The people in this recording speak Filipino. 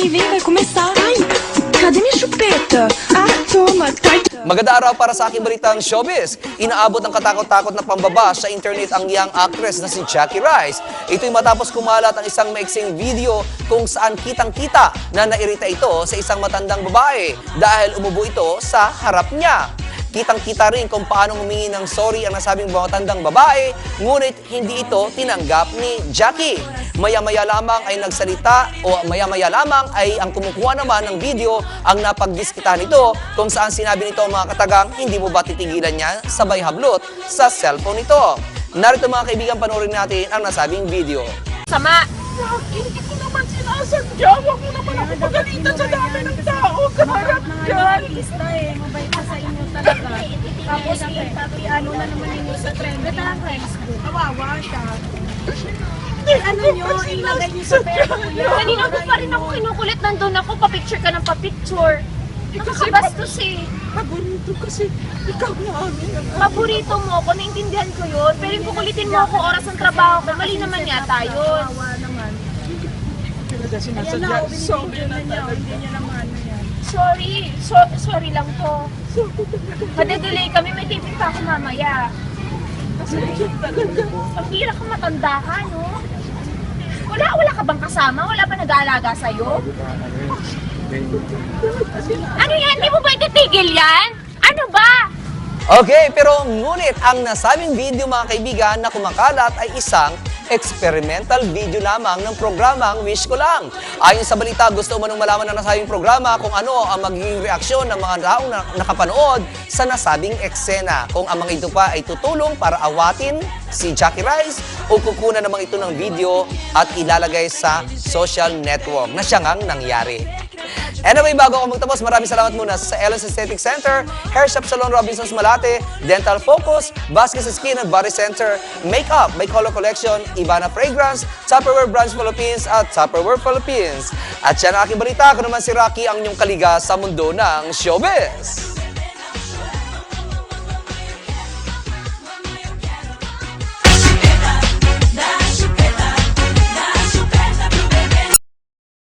Vem, vem, vai começar. Ai, cadê minha chupeta? Ah, toma, tá. Maganda araw para sa aking balitang showbiz. Inaabot ng katakot-takot na pambaba sa internet ang young actress na si Jackie Rice. Ito'y matapos kumalat ang isang maiksing video kung saan kitang-kita na nairita ito sa isang matandang babae dahil umubo ito sa harap niya. Kitang-kita rin kung paano humingi ng sorry ang nasabing matandang babae, ngunit hindi ito tinanggap ni Jackie. Maya-maya lamang ay nagsalita o maya-maya lamang ay ang kumukuha naman ng video ang napagdiskita nito kung saan sinabi nito mga katagang hindi mo ba titigilan niya sabay hablot sa cellphone nito. Narito mga kaibigan panoorin natin ang nasabing video. Sama. Hindi ko naman sinasadya. Huwag mo naman ako pagalitan sa dami ng tao. Kaharap dyan. artista eh, mabait ka sa inyo talaga. Tapos i ano na naman ninyo sa trend na Facebook. Kawawa siya. Ano nyo, ilagay nyo sa Facebook. Kanina mo pa rin ako kinukulit. Nandun ako, pa-picture ka ng pa-picture. Nakakabastos eh. Paborito kasi ikaw na amin. Paborito mo ako, naintindihan ko yun. Pero yung kukulitin mo ako oras ng trabaho ko, mali naman yata yun. Kawawa naman. Talaga sinasadya. na, oh, binibidyo na niya. talaga. Hindi niya naman. Sorry. So, sorry lang to. Madedelay kami, may taping pa ako mamaya. Talaga. Pagkira ka matanda ka, no? Wala, wala ka bang kasama? Wala ba nag-aalaga sa'yo? Ano yan? Di mo ba ititigil? Okay, pero ngunit ang nasabing video mga kaibigan na kumakalat ay isang experimental video lamang ng programang Wish Ko Lang. Ayon sa balita, gusto umanong malaman ng nasabing programa kung ano ang magiging reaksyon ng mga taong na- nakapanood sa nasabing eksena. Kung ang mga ito pa ay tutulong para awatin si Jackie Rice o kukunan naman ito ng video at ilalagay sa social network na siya ngang nangyari. Anyway, bago ako magtapos, maraming salamat muna sa Ellis Aesthetic Center, Hair Shop Salon Robinsons Malate, Dental Focus, Vasquez Skin and Body Center, Makeup by Color Collection, Ibana Fragrance, Tupperware Branch Philippines at Tupperware Philippines. At yan ang aking balita, ako naman si Rocky ang inyong kaliga sa mundo ng showbiz.